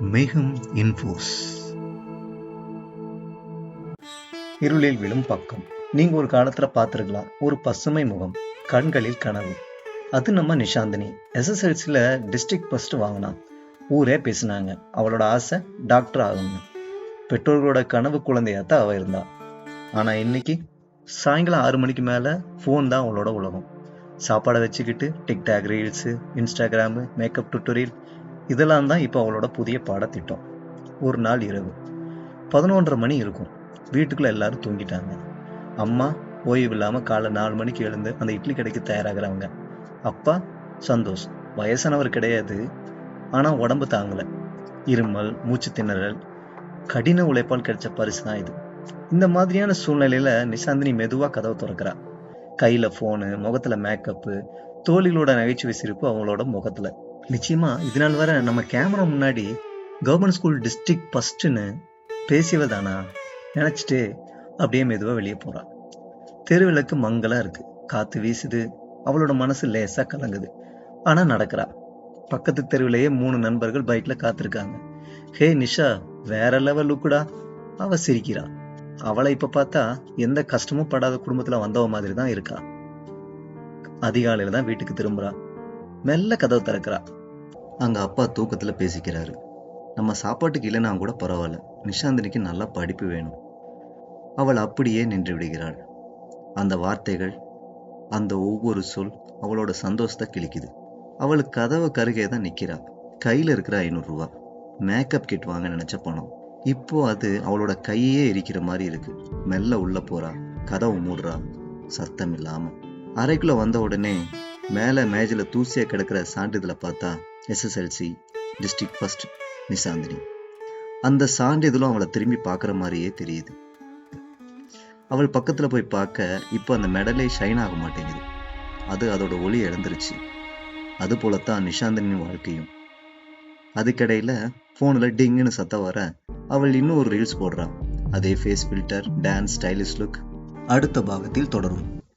மேகம் இன்ஃபோஸ் இருளில் விழும் பக்கம். நீங்க ஒரு காலத்துல பாத்துருக்கலாம் ஒரு பசுமை முகம். கண்களில் கனவு. அது நம்ம நிஷாந்தினி. எஸ்எஸ்எல்சியில் டிஸ்ட்ரிக்ட் ஃபர்ஸ்ட் வாங்கினா ஊரே பேசினாங்க. அவளோட ஆசை டாக்டர் ஆகணும்னு பெற்றோர்களோட கனவு குழந்தையாத்தான் அவ இருந்தா. ஆனா இன்னைக்கு சாயங்காலம் ஆறு மணிக்கு மேல ஃபோன் தான் அவளோட உலகம். சாப்பாடை வச்சுக்கிட்டு TikTok reels Instagram makeup tutorial இதெல்லாம் தான் இப்போ அவளோட புதிய பாடத்திட்டம். ஒரு நாள் இரவு. பதினொன்றரை மணி இருக்கும். வீட்டுக்குள்ள எல்லாரும் தூங்கிட்டாங்க. அம்மா ஓய்வு இல்லாமல் காலை நாலு மணிக்கு எழுந்து அந்த இட்லி கடைக்கு தயாராகிறவங்க. அப்பா சந்தோஷ். வயசானவர் கிடையாது. ஆனால் உடம்பு தாங்கலை. இருமல் மூச்சு திணறல் கடின உழைப்பால் கிடைச்ச பரிசு தான் இது. இந்த மாதிரியான சூழ்நிலையில நிசாந்தினி மெதுவாக கதவை திறக்கிறா. கையில ஃபோனு முகத்துல மேக்கப்பு தோழிகளோட நகைச்சுவை சிரிப்பு அவங்களோட முகத்துல. நிச்சயமா இது நாள் வரை நம்ம கேமரா முன்னாடி கவர்மெண்ட் ஸ்கூல் டிஸ்ட்ரிக்ட் ஃபஸ்ட்டுன்னு பேசியவதானா? நினச்சிட்டு அப்படியே மெதுவாக வெளியே போகிறான் தெருவிளக்கு மங்கலா இருக்கு. காற்று வீசுது. அவளோட மனசு லேசா கலங்குது. ஆனா நடக்கிறா. பக்கத்து தெருவிலேயே மூணு நண்பர்கள் பைக்ல காத்திருக்காங்க. ஹே நிஷா வேற லெவல் லுக்குடா. அவ சிரிக்கிறா. அவளை இப்போ பார்த்தா எந்த கஷ்டமும் படாத குடும்பத்துல வந்தவ மாதிரி தான் இருக்கா. அதிகாலையில தான் வீட்டுக்கு திரும்புறா. மெல்ல கதவு திறக்கிறா. அங்க அப்பா தூக்கத்துல பேசிக்கிறாரு. நம்ம சாப்பாட்டுக்கு இல்லைனா கூட பரவாயில்ல. நிஷாந்தினிக்கு நல்லா படிப்பு வேணும். அவள் அப்படியே நின்று விடுகிறாள். அந்த வார்த்தைகள் அந்த ஒவ்வொரு சொல் அவளோட சந்தோஷத்தை கிழிக்குது. அவள் கதவை கருகே தான் நிற்கிறா கையில இருக்கிற ஐநூறுரூவா. மேக்கப் கிட் வாங்க நினைச்ச பணம். இப்போ அது அவளோட கையே எரிக்கிற மாதிரி இருக்கு. மெல்ல உள்ள போறா. கதவு மூடுறா. சத்தம் இல்லாம அறைக்குள்ள வந்த உடனே மேல மேஜில் தூசியா கிடக்கிற சான்றிதழை பார்த்தா எஸ்எஸ்எல்சி டிஸ்ட்ரிக்ட் ஃபர்ஸ்ட் நிசாந்தினி அந்த சான்றிதழும் அவளை திரும்பி பார்க்குற மாதிரியே தெரியுது. அவள் பக்கத்துல போய் பார்க்க இப்போ அந்த மெடலே ஷைன் ஆக மாட்டேங்குது. அது அதோட ஒளி இழந்துருச்சு. அது போலத்தான் நிஷாந்தினின் வாழ்க்கையும். அதுக்கிடையில ஃபோனில் டிங்குன்னு சத்தம் வர அவள் இன்னும் ஒரு ரீல்ஸ் போடுறா. அதே face filter dance stylish look அடுத்த பாகத்தில் தொடரும்.